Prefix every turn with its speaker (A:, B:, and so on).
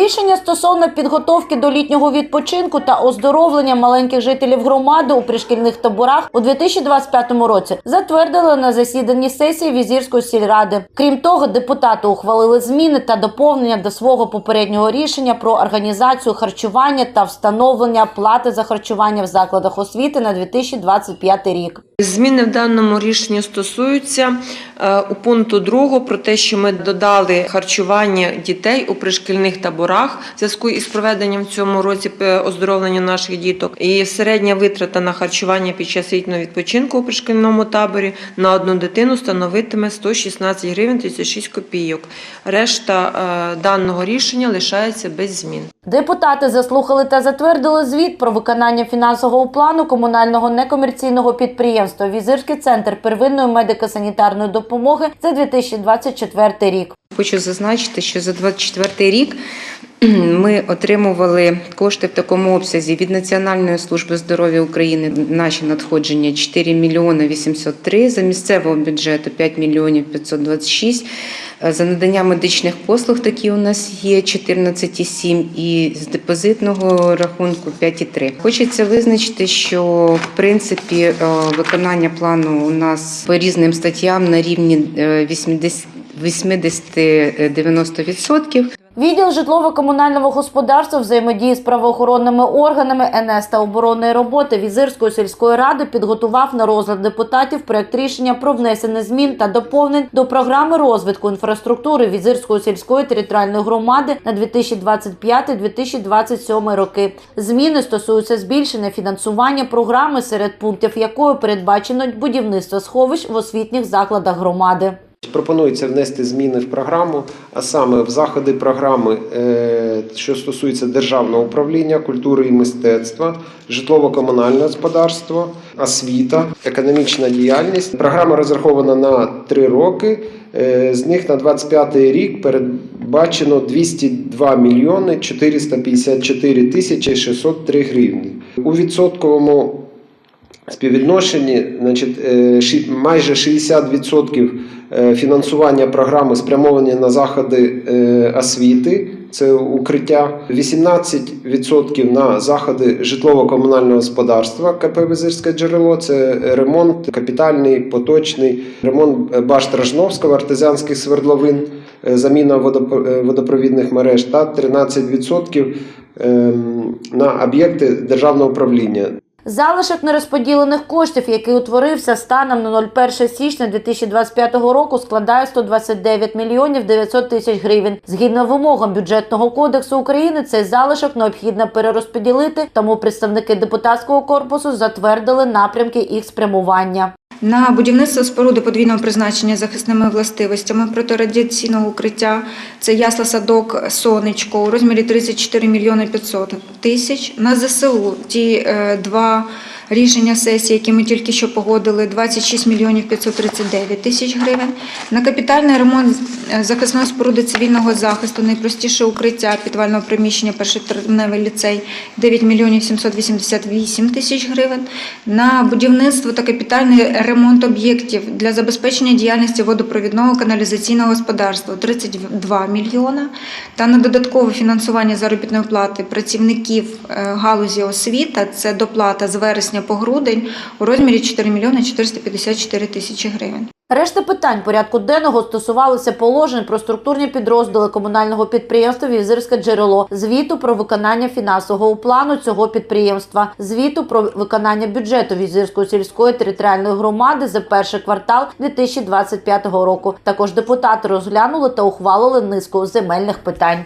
A: Рішення стосовно підготовки до літнього відпочинку та оздоровлення маленьких жителів громади у пришкільних таборах у 2025 році затвердили на засіданні сесії Візірської сільради. Крім того, депутати ухвалили зміни та доповнення до свого попереднього рішення про організацію харчування та встановлення плати за харчування в закладах освіти на 2025 рік.
B: Зміни в даному рішенні стосуються е, у пункту 2 про те, що ми додали харчування дітей у пришкільних таборах в зв'язку із проведенням в цьому році е, оздоровлення наших діток. І середня витрата на харчування під час літнього відпочинку у пришкільному таборі на одну дитину становитиме 116 гривень 36 копійок. Решта е, даного рішення лишається без змін.
A: Депутати заслухали та затвердили звіт про виконання фінансового плану комунального некомерційного підприємства Візирський центр первинної медико-санітарної допомоги за 2024 рік.
C: Хочу зазначити, що за 24 рік ми отримували кошти в такому обсязі від Національної служби здоров'я України. Наші надходження 4 мільйони 803, за місцевого бюджету 5 мільйонів 526. Е, За надання медичних послуг такі у нас є 14,7 і з депозитного рахунку 5,3. Хочеться визначити, що в принципі е, виконання плану у нас по різним статтям на рівні е, 80 80-90%.
A: Відділ житлово-комунального господарства взаємодії з правоохоронними органами НС та оборонної роботи Візирської сільської ради підготував на розгляд депутатів проект рішення про внесення змін та доповнень до програми розвитку інфраструктури Візирської сільської територіальної громади на 2025-2027 роки. Зміни стосуються збільшення фінансування програми, серед пунктів якої передбачено будівництво сховищ в освітніх закладах громади.
D: Пропонується внести зміни в програму, а саме в заходи програми, е, що стосується державного управління, культури і мистецтва, житлово-комунальне господарство, освіта, економічна діяльність. Програма розрахована на три роки. Е, З них на 25 рік передбачено 202 мільйони 454 тисячі 603 гривні. У відсотковому співвідношенні значить, е, майже 60% е, фінансування програми спрямовані на заходи е, освіти, це укриття, 18% на заходи житлово-комунального господарства КП Визирське джерело, це ремонт капітальний, поточний, ремонт башт Ражновського, артезіанських свердловин, заміна водоп- водопровідних мереж та 13% ем, на об'єкти державного управління.
A: Залишок нерозподілених коштів, який утворився станом на 01 січня 2025 року, складає 129 мільйонів 900 тисяч гривень. Згідно вимогам бюджетного кодексу України, цей залишок необхідно перерозподілити, тому представники депутатського корпусу затвердили напрямки їх спрямування.
E: На будівництво споруди подвійного призначення захисними властивостями протирадіаційного укриття. Це ясла садок сонечко у розмірі 34 мільйони 500 тисяч. На ЗСУ ті е, два рішення сесії, які ми тільки що погодили, 26 мільйонів 539 тисяч гривень. На капітальний ремонт е, захисної споруди цивільного захисту, найпростіше укриття підвального приміщення, перший ліцей 9 мільйонів 788 тисяч гривень. На будівництво та капітальний ремонт об'єктів для забезпечення діяльності водопровідного каналізаційного господарства 32 мільйона. Та на додаткове фінансування заробітної плати працівників е, галузі освіта, це доплата з вересня по грудень у розмірі 4 мільйони 454 тисячі гривень.
A: Решта питань порядку денного стосувалися положень про структурні підрозділи комунального підприємства Візирське джерело, звіту про виконання фінансового плану цього підприємства, звіту про виконання бюджету Візирської сільської територіальної громади за перший квартал 2025 року. Також депутати розглянули та ухвалили низку земельних питань.